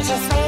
gorgeous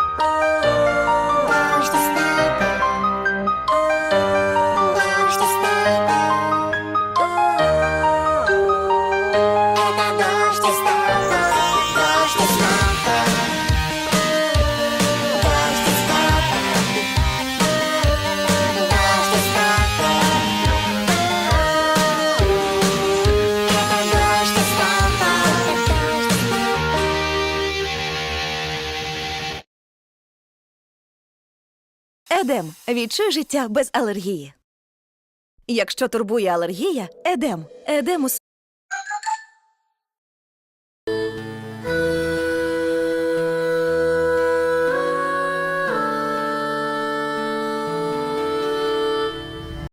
Едем відчуй життя без алергії. Якщо турбує алергія, едем. Едемус.